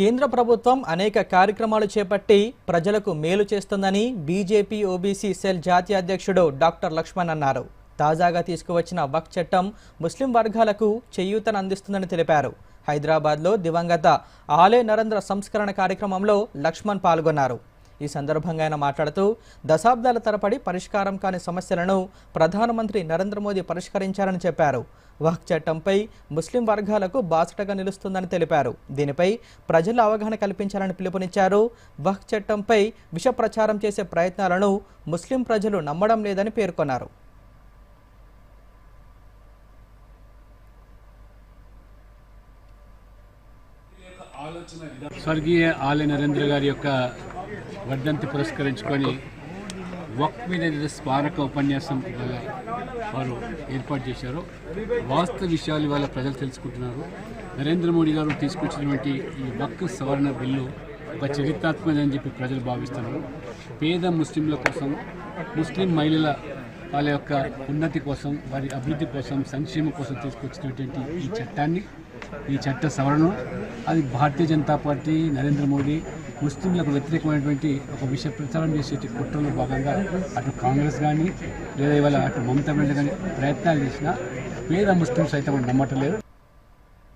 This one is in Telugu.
కేంద్ర ప్రభుత్వం అనేక కార్యక్రమాలు చేపట్టి ప్రజలకు మేలు చేస్తుందని బీజేపీ ఓబీసీ సెల్ జాతీయ అధ్యక్షుడు డాక్టర్ లక్ష్మణ్ అన్నారు. తాజాగా తీసుకువచ్చిన వక్ చట్టం ముస్లిం వర్గాలకు చేయూతను అందిస్తుందని తెలిపారు. హైదరాబాద్లో దివంగత ఆలే నరేంద్ర సంస్కరణ కార్యక్రమంలో లక్ష్మణ్ పాల్గొన్నారు. ఈ సందర్భంగా ఆయన మాట్లాడుతూ దశాబ్దాల తరపడి పరిష్కారం కాని సమస్యలను ప్రధానమంత్రి నరేంద్ర మోదీ పరిష్కరించారని చెప్పారు. వహక్ చట్టంపై ముస్లిం వర్గాలకు బాసటగా నిలుస్తుందని తెలిపారు. దీనిపై ప్రజల అవగాహన కల్పించాలని పిలుపునిచ్చారు. వహక్ చట్టంపై విష ప్రచారం చేసే ప్రయత్నాలను ముస్లిం ప్రజలు నమ్మడం లేదని పేర్కొన్నారు. స్వర్గీయ ఆలయ నరేంద్ర గారి యొక్క వర్ధంతి పురస్కరించుకొని వక్ మీద ఏదైతే స్మారక ఉపన్యాసం వారు ఏర్పాటు చేశారో వాస్తవ విషయాలు ఇవాళ ప్రజలు తెలుసుకుంటున్నారు. నరేంద్ర మోడీ గారు తీసుకొచ్చినటువంటి ఈ వక్ సవరణ బిల్లు ఒక చరిత్రాత్మకదని చెప్పి ప్రజలు భావిస్తున్నారు. పేద ముస్లింల కోసం ముస్లిం మహిళల వాళ్ళ యొక్క ఉన్నతి కోసం వారి అభివృద్ధి కోసం సంక్షేమం కోసం తీసుకొచ్చినటువంటి ఈ చట్టాన్ని ఈ చట్ట సవరణ అది భారతీయ జనతా పార్టీ నరేంద్ర మోడీ ముస్లింలకు వ్యతిరేకమైనటువంటి ఒక విషయ ప్రచారం చేసే కుట్రలో భాగంగా అటు కాంగ్రెస్ కానీ లేదా ఇవాళ అటు మమతా బెనర్జీ కానీ ప్రయత్నాలు చేసినా పేద ముస్లింస్ అయితే నమ్మటం లేదు.